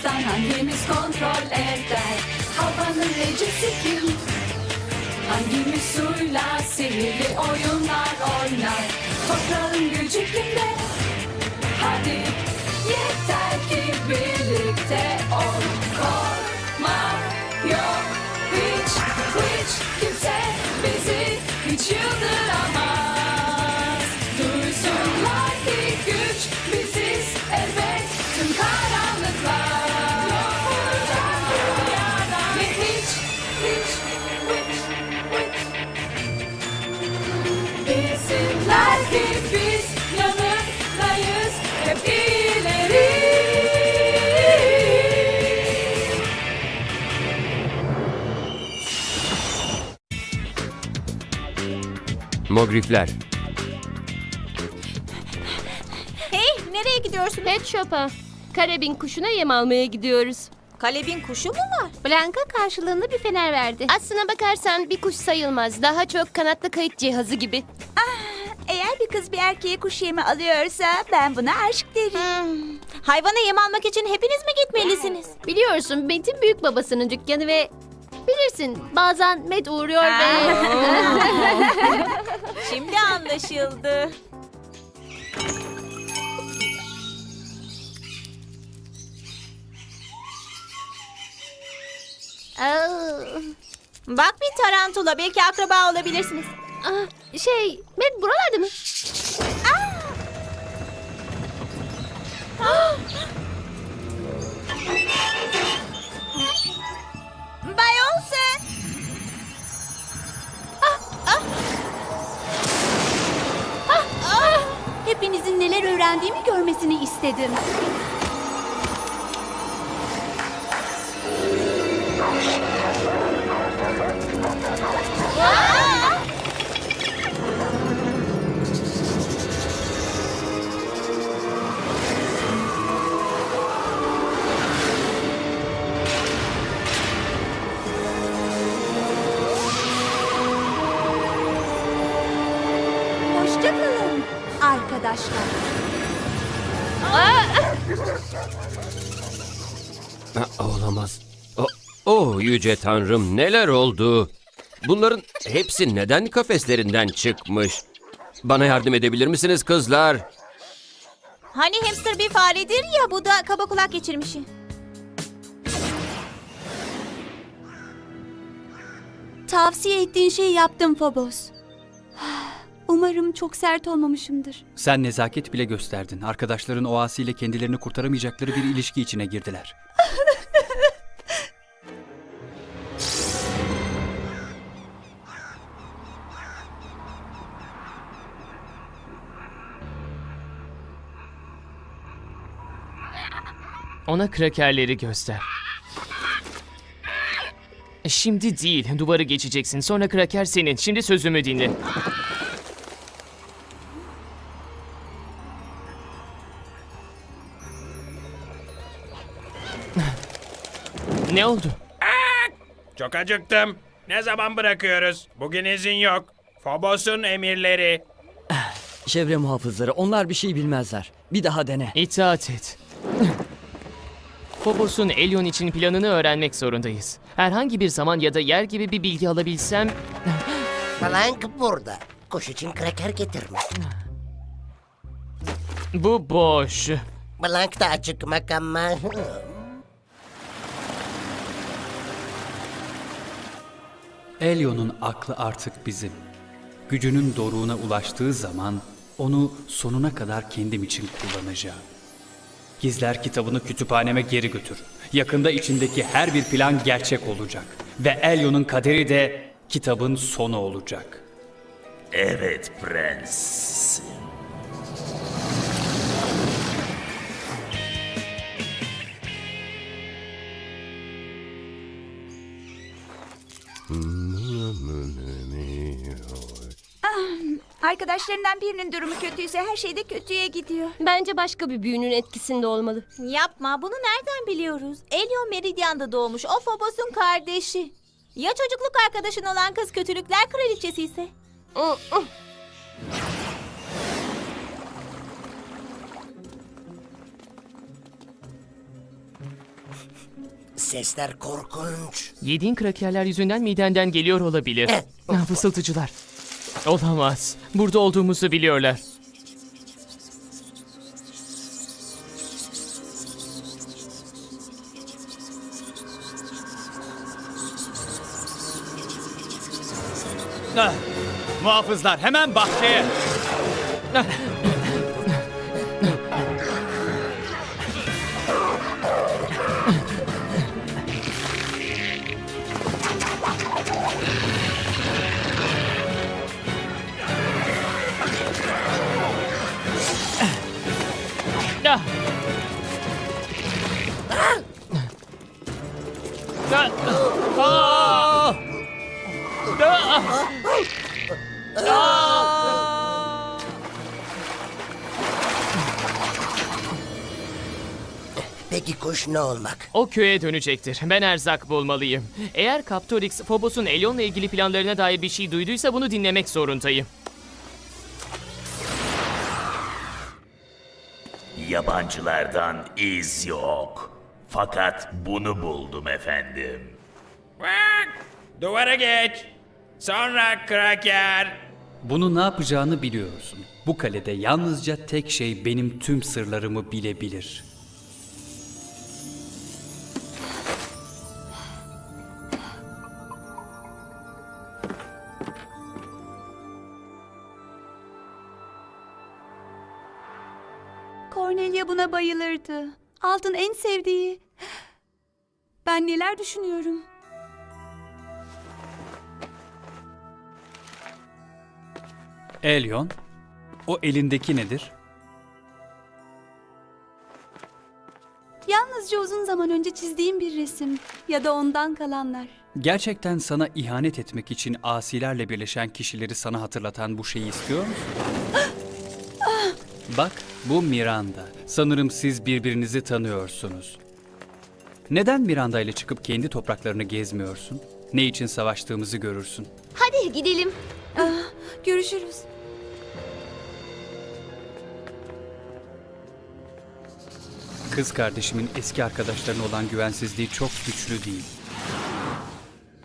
aramızdan hangimiz kontrol eder? Havanın recisi kim? Hangimiz suyla sihirli oyunlar oynar? Toprağın gücü kimde? Mogrifler. Hey nereye gidiyorsun? Pet Shop'a. Karabin kuşuna yem almaya gidiyoruz. Kalebin kuşu mu var? Blanka karşılığında bir fener verdi. Aslına bakarsan bir kuş sayılmaz. Daha çok kanatlı kayıt cihazı gibi. Eğer bir kız bir erkeğe kuş yemi alıyorsa ben buna aşk derim. Hayvana yem almak için hepiniz mi gitmelisiniz? Biliyorsun Bent'in büyük babasının dükkanı ve bilirsin bazen Met uğruyor ve... Şimdi anlaşıldı. Aa, Bak bir tarantula belki akraba olabilirsiniz. ah, şey Met buralarda mı? Bay Olsen. Hepinizin neler öğrendiğimi görmesini istedim. Hoşçakalın arkadaşlar. Ha, olamaz. O, oh yüce tanrım neler oldu? Bunların hepsi neden kafeslerinden çıkmış? Bana yardım edebilir misiniz kızlar? Hani hamster bir faredir ya bu da kaba kulak geçirmişi. Tavsiye ettiğin şeyi yaptım Phobos. Umarım çok sert olmamışımdır. Sen nezaket bile gösterdin. Arkadaşların o asiyle kendilerini kurtaramayacakları bir ilişki içine girdiler. Ona krakerleri göster. Şimdi değil, duvarı geçeceksin. Sonra kraker senin. Şimdi sözümü dinle. Ne oldu? Çok acıktım. Ne zaman bırakıyoruz? Bugün izin yok. Phobos'un emirleri. Çevre muhafızları onlar bir şey bilmezler. Bir daha dene. İtaat et. Phobos'un Elyon için planını öğrenmek zorundayız. Herhangi bir zaman ya da yer gibi bir bilgi alabilsem... Blank burada. Kuş için kraker getirmiş. Bu boş. Blank da acıkmak ama... Elyon'un aklı artık bizim. Gücünün doruğuna ulaştığı zaman onu sonuna kadar kendim için kullanacağım. Gizler kitabını kütüphaneme geri götür. Yakında içindeki her bir plan gerçek olacak. Ve Elyon'un kaderi de kitabın sonu olacak. Evet prens. Arkadaşlarından birinin durumu kötüyse her şey de kötüye gidiyor. Bence başka bir büyünün etkisinde olmalı. Yapma bunu nereden biliyoruz? Elyon Meridian'da doğmuş o Phobos'un kardeşi. Ya çocukluk arkadaşın olan kız kötülükler kraliçesi ise? Sesler korkunç. Yediğin krakerler yüzünden midenden geliyor olabilir. Evet. Ah, Fısıltıcılar. Olamaz. Burada olduğumuzu biliyorlar. Ah, muhafızlar hemen bahçeye. Ne olmak? O köye dönecektir. Ben erzak bulmalıyım. Eğer Captorix, Phobos'un Elion'la ilgili planlarına dair bir şey duyduysa bunu dinlemek zorundayım. Yabancılardan iz yok. Fakat bunu buldum efendim. Duvara geç. Sonra kraker. Bunu ne yapacağını biliyorsun. Bu kalede yalnızca tek şey benim tüm sırlarımı bilebilir. Cornelia buna bayılırdı. Altın en sevdiği. Ben neler düşünüyorum? Elyon, o elindeki nedir? Yalnızca uzun zaman önce çizdiğim bir resim ya da ondan kalanlar. Gerçekten sana ihanet etmek için asilerle birleşen kişileri sana hatırlatan bu şeyi istiyor musun? Bak, bu Miranda. Sanırım siz birbirinizi tanıyorsunuz. Neden Miranda ile çıkıp kendi topraklarını gezmiyorsun? Ne için savaştığımızı görürsün. Hadi gidelim. Görüşürüz. Kız kardeşimin eski arkadaşlarına olan güvensizliği çok güçlü değil.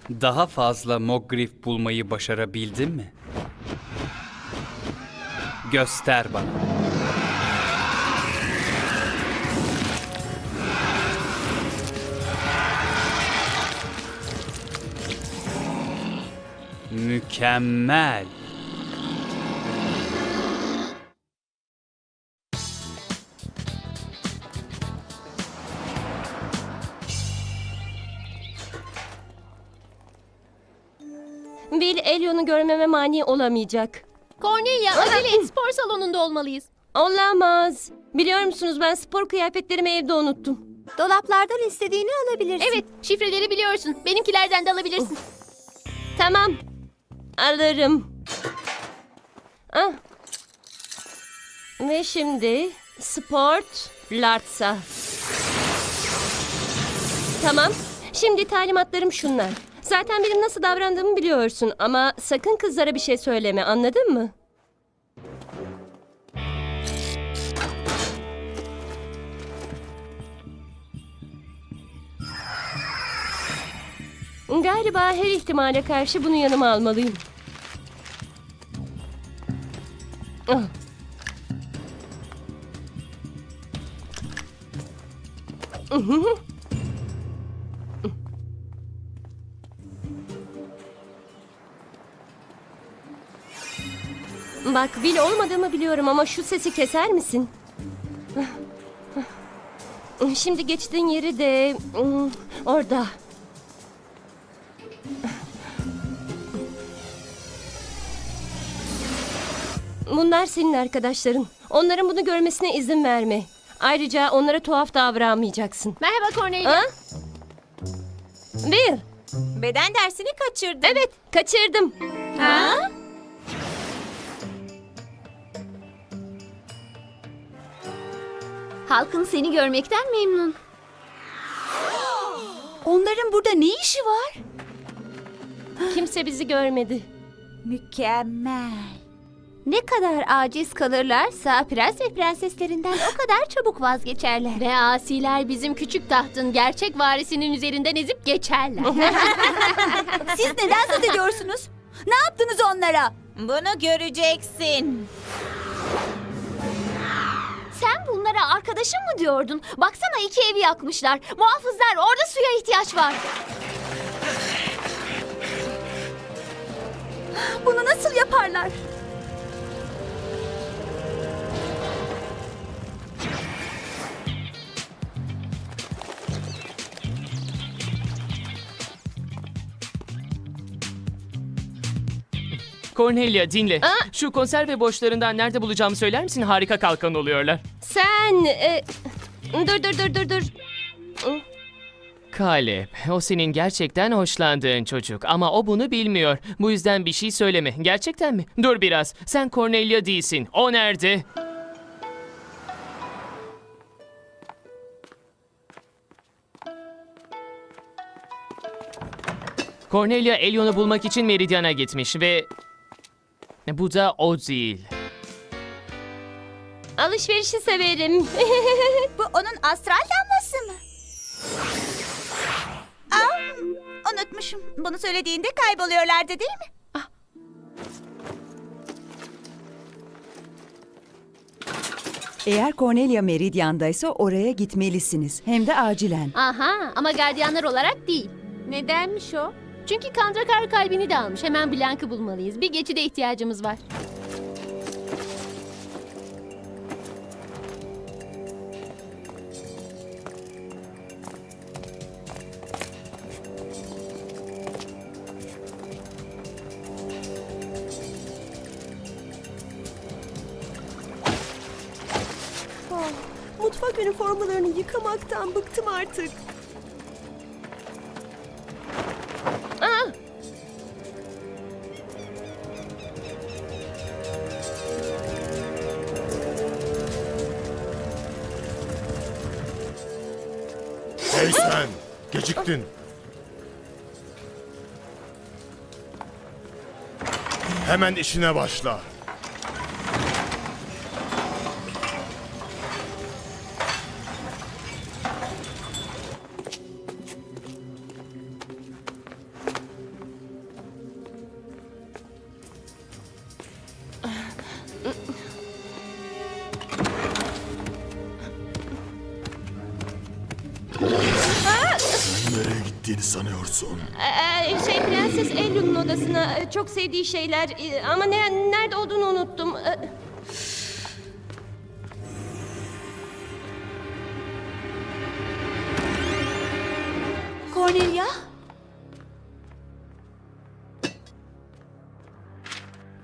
Daha fazla Mogriff bulmayı başarabildin mi? Göster bana. Mükemmel. Will Elion'u görmeme mani olamayacak. Cornelia acele et spor salonunda olmalıyız. Olamaz. Biliyor musunuz ben spor kıyafetlerimi evde unuttum. Dolaplardan istediğini alabilirsin. Evet şifreleri biliyorsun. Benimkilerden de alabilirsin. Tamam. Alırım. Ah. Ve şimdi sport lartsa. Tamam. Şimdi talimatlarım şunlar. Zaten benim nasıl davrandığımı biliyorsun ama sakın kızlara bir şey söyleme anladın mı? Galiba her ihtimale karşı bunu yanıma almalıyım. Ah. Bak Will olmadığımı biliyorum ama şu sesi keser misin? Şimdi geçtiğin yeri de mm, orada. Bunlar senin arkadaşların. Onların bunu görmesine izin verme. Ayrıca onlara tuhaf davranmayacaksın. Merhaba Cornelia. Ha? Will. Beden dersini kaçırdın. Evet, kaçırdım. Ha? Halkın seni görmekten memnun. Onların burada ne işi var? Kimse bizi görmedi. Mükemmel. Ne kadar aciz kalırlarsa prens ve prenseslerinden o kadar çabuk vazgeçerler. Ve asiler bizim küçük tahtın gerçek varisinin üzerinden ezip geçerler. Siz neden söz ediyorsunuz? Ne yaptınız onlara? Bunu göreceksin. Sen bunlara arkadaşım mı diyordun? Baksana iki evi yakmışlar. Muhafızlar orada suya ihtiyaç var. Bunu nasıl yaparlar? Cornelia dinle. Şu konserve boşlarından nerede bulacağımı söyler misin? Harika kalkan oluyorlar. Sen... e, dur dur dur dur dur. Kalep, o senin gerçekten hoşlandığın çocuk ama o bunu bilmiyor. Bu yüzden bir şey söyleme. Gerçekten mi? Dur biraz. Sen Cornelia değilsin. O nerede? Cornelia Elion'u bulmak için Meridian'a gitmiş ve... Bu da o değil. Alışverişi severim. Bu onun astral damlası mı? Aa, unutmuşum. Bunu söylediğinde kayboluyorlardı değil mi? Eğer Cornelia Meridian'daysa oraya gitmelisiniz. Hem de acilen. Aha ama gardiyanlar olarak değil. Nedenmiş o? Çünkü Kandrakar kalbini de almış. Hemen Blank'ı bulmalıyız. Bir geçide ihtiyacımız var. Mutfak üniformalarını yıkamaktan bıktım artık. Hey sen! Geciktin. Hemen işine başla. Ee, şey Prenses Elrun'un odasına e, çok sevdiği şeyler e, ama ne, nerede olduğunu unuttum. Cornelia?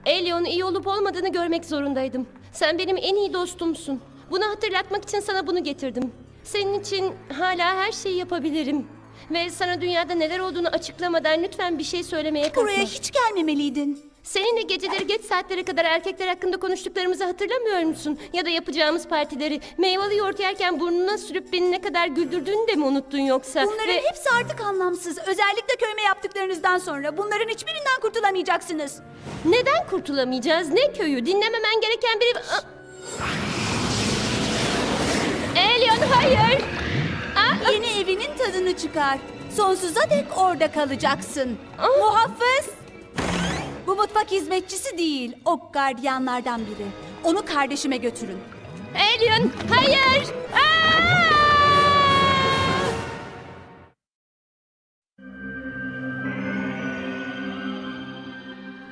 Elion'un iyi olup olmadığını görmek zorundaydım. Sen benim en iyi dostumsun. Bunu hatırlatmak için sana bunu getirdim. Senin için hala her şeyi yapabilirim. Ve sana dünyada neler olduğunu açıklamadan lütfen bir şey söylemeye kalkma. Buraya hiç gelmemeliydin. Seninle geceleri geç saatlere kadar erkekler hakkında konuştuklarımızı hatırlamıyor musun? Ya da yapacağımız partileri, meyveli yoğurt yerken burnuna sürüp beni ne kadar güldürdüğünü de mi unuttun yoksa? Bunların Ve- hepsi artık anlamsız. Özellikle köyme yaptıklarınızdan sonra. Bunların hiçbirinden kurtulamayacaksınız. Neden kurtulamayacağız? Ne köyü? Dinlememen gereken biri... Aa! Elion hayır! Tadını çıkar. Sonsuza dek orada kalacaksın. Muhafız! Bu mutfak hizmetçisi değil, o gardiyanlardan biri. Onu kardeşime götürün. Elion hayır! Aa!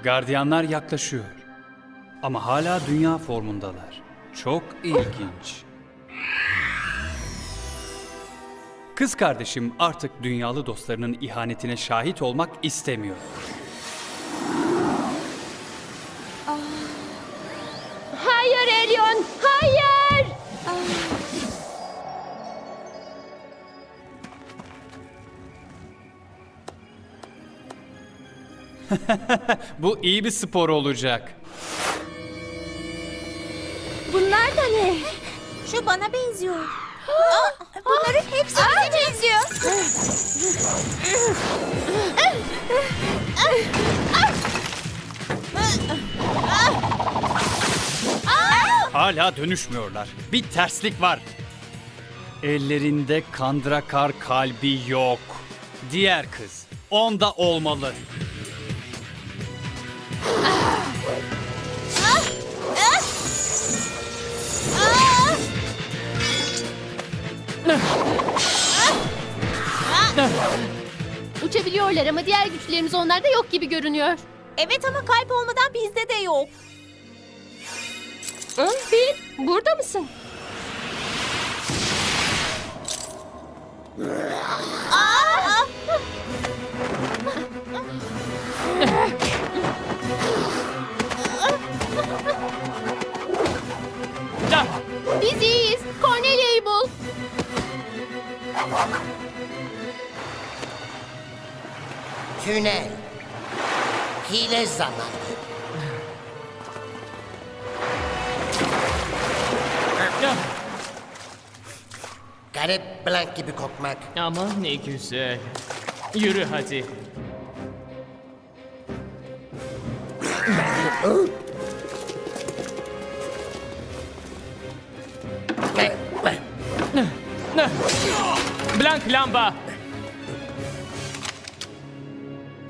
Gardiyanlar yaklaşıyor. Ama hala dünya formundalar. Çok ilginç. Kız kardeşim artık dünyalı dostlarının ihanetine şahit olmak istemiyor. Hayır Elion! Hayır! Bu iyi bir spor olacak. Bunlar da ne? Şu bana benziyor. Aa, bunların hepsi bize benziyor. hala dönüşmüyorlar. Bir terslik var. Ellerinde kandrakar kalbi yok. Diğer kız. Onda olmalı. Uçabiliyorlar ama diğer güçlerimiz onlarda yok gibi görünüyor. Evet ama kalp olmadan bizde de yok. Hı, Bil, burada mısın? Aa! Tünel. Hile zamanı. Garip blank gibi kokmak. Ama ne güzel. Yürü hadi. Blank lamba.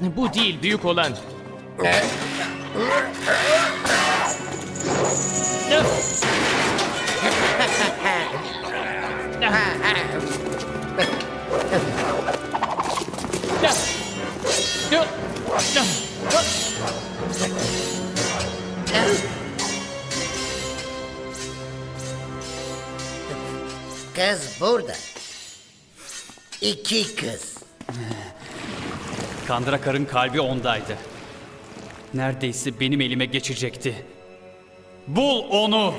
Bu değil büyük olan. Kız burada. İki kız. Kandrakar'ın kalbi ondaydı. Neredeyse benim elime geçecekti. Bul onu!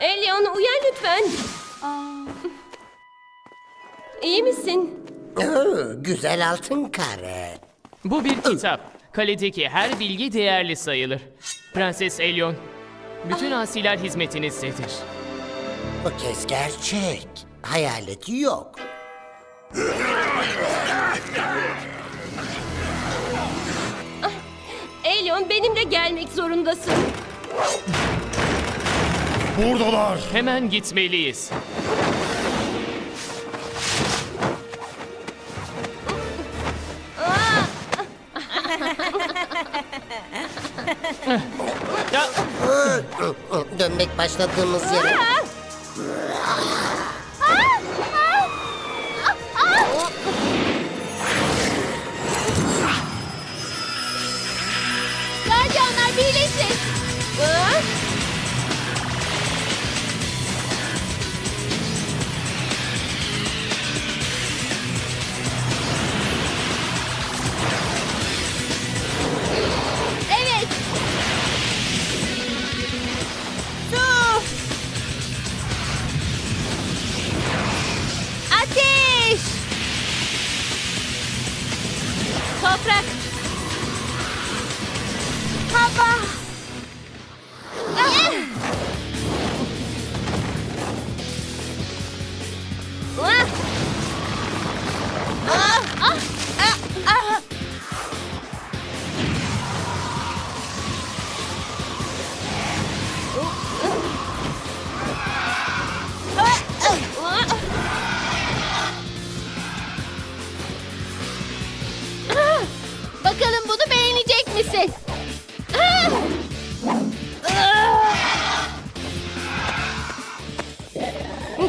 Elion uyan lütfen. İyi misin? Oo, güzel altın kare. Bu bir kitap. Kaledeki her bilgi değerli sayılır. Prenses Elyon, bütün asiler hizmetinizdedir. Bu kez gerçek. Hayaleti yok. Elion benimle gelmek zorundasın. Buradalar. Hemen gitmeliyiz. Dönmek başladığımız yere.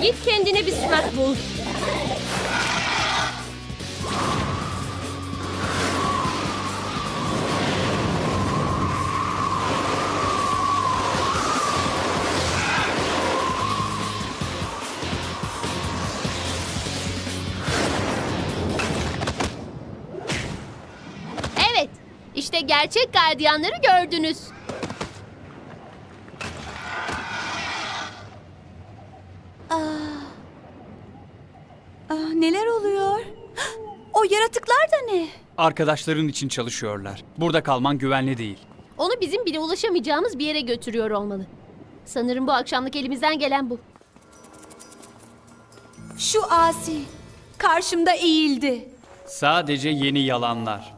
Git kendine bir sumak bul. Evet, işte gerçek gardiyanları gördünüz. Ah, neler oluyor? O yaratıklar da ne? Arkadaşların için çalışıyorlar. Burada kalman güvenli değil. Onu bizim bile ulaşamayacağımız bir yere götürüyor olmalı. Sanırım bu akşamlık elimizden gelen bu. Şu asi. Karşımda eğildi. Sadece yeni yalanlar.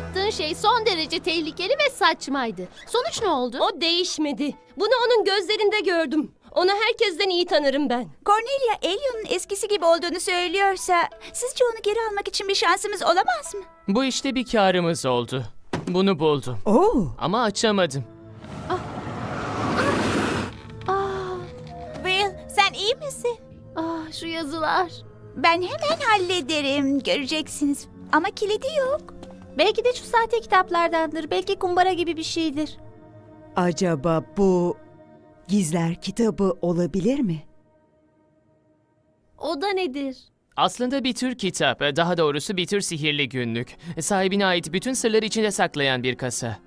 Yaptığın şey son derece tehlikeli ve saçmaydı. Sonuç ne oldu? O değişmedi. Bunu onun gözlerinde gördüm. Onu herkesten iyi tanırım ben. Cornelia Elion'un eskisi gibi olduğunu söylüyorsa sizce onu geri almak için bir şansımız olamaz mı? Bu işte bir karımız oldu. Bunu buldum. Oo, Ama açamadım. Will sen iyi misin? Ah şu yazılar. Ben hemen hallederim göreceksiniz. Ama kilidi yok. Belki de şu sahte kitaplardandır. Belki kumbara gibi bir şeydir. acaba bu gizler kitabı olabilir mi? O da nedir? Aslında bir tür kitap, daha doğrusu bir tür sihirli günlük. Sahibine ait bütün sırları içinde saklayan bir kasa.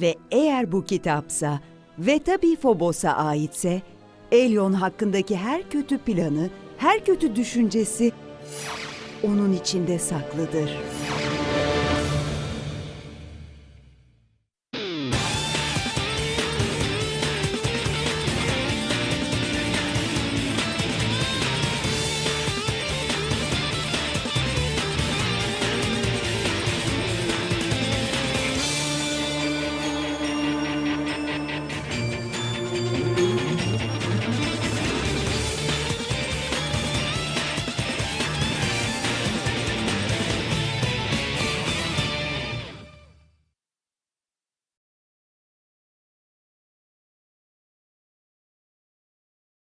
Ve eğer bu kitapsa ve tabii Phobos'a aitse, Elion hakkındaki her kötü planı, her kötü düşüncesi onun içinde saklıdır.